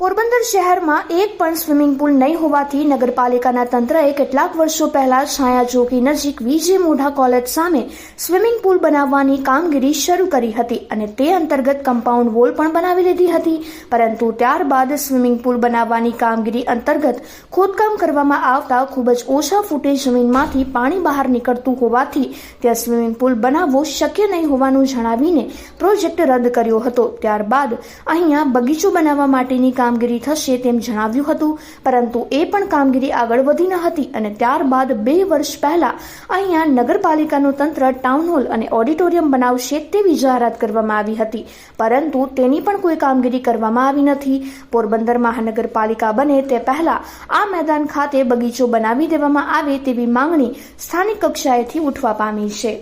પોરબંદર શહેરમાં એક પણ સ્વિમિંગ પુલ નહીં હોવાથી નગરપાલિકાના તંત્રએ કેટલાક વર્ષો પહેલા છાયા ચોકી નજીક વીજે મોઢા કોલેજ સામે સ્વિમિંગ પુલ બનાવવાની કામગીરી શરૂ કરી હતી અને તે અંતર્ગત કમ્પાઉન્ડ વોલ પણ બનાવી લીધી હતી. પરંતુ ત્યારબાદ સ્વિમિંગ પુલ બનાવવાની કામગીરી અંતર્ગત ખોદકામ કરવામાં આવતા ખૂબ જ ઓછા ફૂટે જમીનમાંથી પાણી બહાર નીકળતું હોવાથી ત્યાં સ્વિમિંગ પુલ બનાવવો શક્ય નહીં હોવાનું જણાવીને પ્રોજેક્ટ રદ કર્યો હતો. ત્યારબાદ અહીંયા બગીચો બનાવવા માટેની કામગીરી થશે તેમ જણાવ્યું હતું, પરંતુ એ પણ કામગીરી આગળ વધી ન હતી અને ત્યારબાદ બે વર્ષ પહેલા અહીંયા નગરપાલિકાનું તંત્ર ટાઉન હોલ અને ઓડિટોરિયમ બનાવશે તેવી જાહેરાત કરવામાં આવી હતી. પરંતુ તેની પણ કોઈ કામગીરી કરવામાં આવી નથી. પોરબંદર મહાનગરપાલિકા બને તે પહેલા આ મેદાન ખાતે બગીચો બનાવી દેવામાં આવે તેવી માંગણી સ્થાનિક કક્ષાએથી ઉઠવા પામી છે.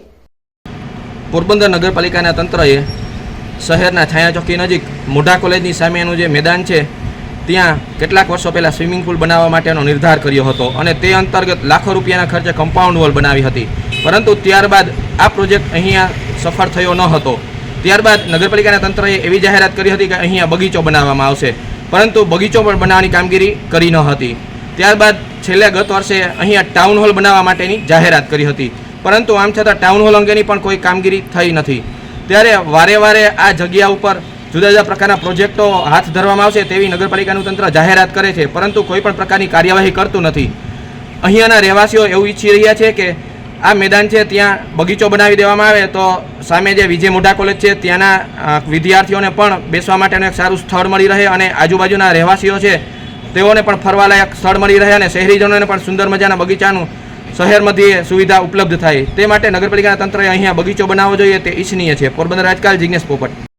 પોરબંદર નગરપાલિકાના તંત્રએ શહેરના છાયા ચોકી નજીક મોઢા કોલેજની સામેનું જે મેદાન છે, ત્યાં કેટલાક વર્ષો પહેલાં સ્વિમિંગ પુલ બનાવવા માટેનો નિર્ધાર કર્યો હતો અને તે અંતર્ગત લાખો રૂપિયાના ખર્ચે કમ્પાઉન્ડ વોલ બનાવી હતી. પરંતુ ત્યારબાદ આ પ્રોજેક્ટ અહીંયા સફળ થયો ન હતો. ત્યારબાદ નગરપાલિકાના તંત્રએ એવી જાહેરાત કરી હતી કે અહીંયા બગીચો બનાવવામાં આવશે. પરંતુ બગીચો પણ બનાવવાની કામગીરી કરી ન હતી. ત્યારબાદ છેલ્લે ગત વર્ષે અહીંયા ટાઉન હોલ બનાવવા માટેની જાહેરાત કરી હતી. પરંતુ આમ છતાં ટાઉન હોલ અંગેની પણ કોઈ કામગીરી થઈ નથી. ત્યારે વારે વારે આ જગ્યા ઉપર જુદા જુદા પ્રકારના પ્રોજેક્ટો હાથ ધરવામાં આવશે તેવી નગરપાલિકાનું તંત્ર જાહેરાત કરે છે. પરંતુ કોઈ પણ પ્રકારની કાર્યવાહી કરતું નથી. અહીંયાના રહેવાસીઓ એવું ઈચ્છી રહ્યા છે કે આ મેદાન છે ત્યાં બગીચો બનાવી દેવામાં આવે તો સામે જે વિજય મોઢા કોલેજ છે ત્યાંના વિદ્યાર્થીઓને પણ બેસવા માટેનું એક સારું સ્થળ મળી રહે અને આજુબાજુના રહેવાસીઓ છે તેઓને પણ ફરવાલાયક સ્થળ મળી રહે અને શહેરીજનોને પણ સુંદર મજાના બગીચાનું શહેર મધ્યે સુવિધા ઉપલબ્ધ થાય. તે માટે નગરપાલિકાના તંત્રએ અહીંયા બગીચો બનાવવો જોઈએ, તે ઈચ્છનીય છે. પોરબંદર આજકાલ જિજ્ઞેશ પોપટ.